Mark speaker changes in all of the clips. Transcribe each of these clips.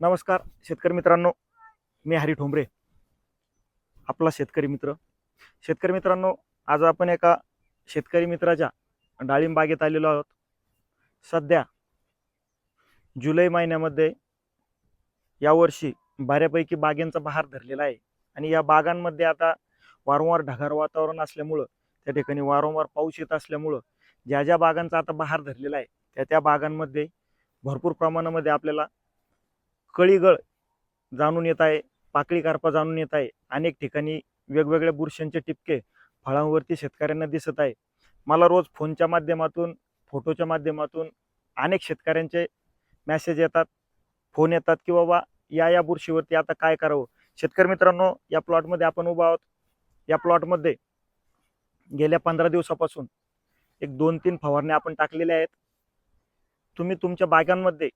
Speaker 1: नमस्कार शेतकरी मित्रांनो. मी हरी ठोंबरे आपला शेतकरी मित्र. शेतकरी मित्रांनो आज आपण एका शेतकरी मित्राच्या डाळिंब बागेत आलेलो आहोत. सध्या जुलै महिन्यामध्ये यावर्षी बऱ्यापैकी बागेंचा बहार धरलेला आहे. आणि या बागांमध्ये आता वारंवार ढगार वातावरण असल्यामुळं त्या ठिकाणी वारंवार पाऊस येत असल्यामुळं ज्या ज्या बागांचा आता बहार धरलेला आहे त्या त्या बागांमध्ये भरपूर प्रमाणामध्ये आपल्याला कळीगळ जाणून येत आहे पाकळी कारपा जाणून येत आहे. अनेक ठिकाणी वेगवेगळ्या बुरशांचे टिपके फळांवरती शेतकऱ्यांना दिसत आहे. मला रोज फोनच्या माध्यमातून फोटोच्या माध्यमातून अनेक शेतकऱ्यांचे मॅसेज येतात फोन येतात की बाबा या या बुरशीवरती आता काय करावं? शेतकरी मित्रांनो या प्लॉटमध्ये आपण उभा आहोत. या प्लॉटमध्ये गेल्या पंधरा दिवसापासून एक दोन तीन फवारण्या आपण टाकलेल्या आहेत. तुम्ही तुमच्या बागांमध्ये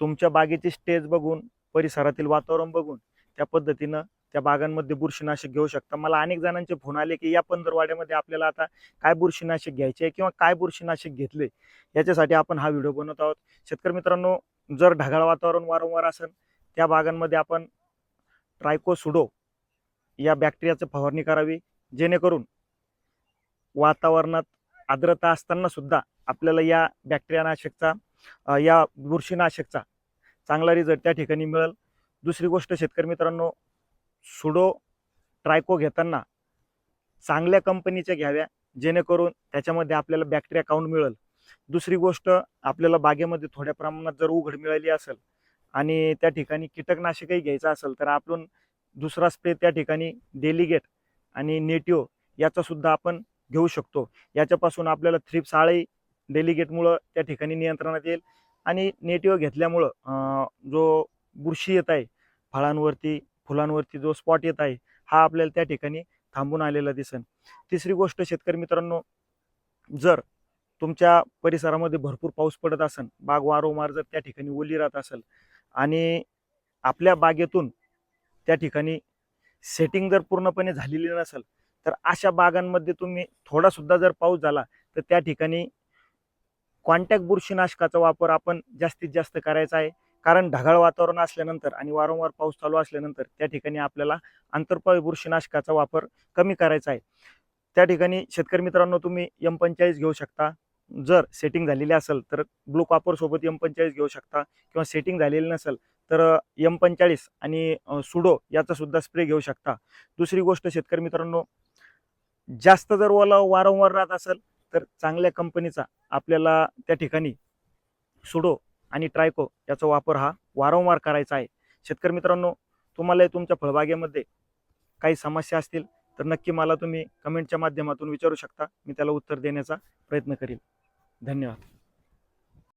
Speaker 1: तुमच्या बागेची स्टेज बघून परिसरातील वातावरण बघून त्या पद्धतीनं त्या बागांमध्ये बुरशीनाशक घेऊ शकता. मला अनेक जणांचे फोन आले की या पंधरवाड्यामध्ये आपल्याला आता काय बुरशीनाशक घ्यायचे आहे किंवा काय बुरशीनाशक घेतले याच्यासाठी आपण हा व्हिडिओ बनवत आहोत. शेतकरी मित्रांनो जर ढगाळ वातावरण वारंवार असेल त्या बागांमध्ये आपण ट्रायकोसुडो या बॅक्टेरियाचं फवारणी करावी जेणेकरून वातावरणात आर्द्रता असताना सुद्धा आपल्याला या बॅक्टेरियानाशकचा या बुरशीनाशकचा चांगला रिझल्ट त्या ठिकाणी मिळेल. दुसरी गोष्ट शेतकरी मित्रांनो सुडो ट्रायको घेताना चांगल्या कंपनीच्या घ्याव्या जेणेकरून त्याच्यामध्ये आपल्याला बॅक्टेरिया काउंट मिळेल. दुसरी गोष्ट आपल्याला बागेमध्ये थोड्या प्रमाणात जर उघड मिळाली असेल आणि त्या ठिकाणी कीटकनाशकही घ्यायचं असेल तर आपण दुसरा स्प्रे त्या ठिकाणी डेलिगेट आणि नेटिओ याचासुद्धा आपण घेऊ शकतो. याच्यापासून आपल्याला थ्रिप्स साळही डेलिगेटमुळं त्या ठिकाणी नियंत्रणात येईल. आणि नेटिव्ह घेतल्यामुळं जो बुरशी येत आहे फळांवरती फुलांवरती जो स्पॉट येत आहे हा आपल्याला त्या ठिकाणी थांबून आलेला दिसेल तिसरी गोष्ट शेतकरी मित्रांनो जर तुमच्या परिसरामध्ये भरपूर पाऊस पडत असेल बाग वारंवार जर त्या ठिकाणी ओली राहत असेल आणि आपल्या बागेतून त्या ठिकाणी सेटिंग जर पूर्णपणे झालेली नसेल तर अशा बागांमध्ये तुम्ही थोडासुद्धा जर पाऊस झाला तर त्या ठिकाणी कॉन्टॅक्ट बुरशीनाशकाचा वापर आपण जास्तीत जास्त करायचा आहे. कारण ढगाळ वातावरण असल्यानंतर आणि वारंवार पाऊस चालू असल्यानंतर त्या ठिकाणी आपल्याला आंतरपाळी बुरशीनाशकाचा वापर कमी करायचा आहे. त्या ठिकाणी शेतकरी मित्रांनो तुम्ही एम पंचेचाळीस घेऊ शकता. जर सेटिंग झालेली असेल तर ब्लू कॉपरसोबत एम पंचेचाळीस घेऊ शकता किंवा सेटिंग झालेली नसेल तर एम पंचेचाळीस आणि सुडो याचा सुद्धा स्प्रे घेऊ शकता. दुसरी गोष्ट शेतकरी मित्रांनो जास्त जर ओला वारंवार राहत असेल तर चांगल्या कंपनीचा आपल्याला त्या ठिकाणी सुडो आणि ट्रायको याचा वापर हा वारंवार करायचा आहे. शेतकरी मित्रांनो तुम्हाला तुमच्या फळबागेमध्ये काही समस्या असतील तर नक्की मला तुम्ही कमेंटच्या माध्यमातून विचारू शकता. मी त्याला उत्तर देण्याचा प्रयत्न करील धन्यवाद.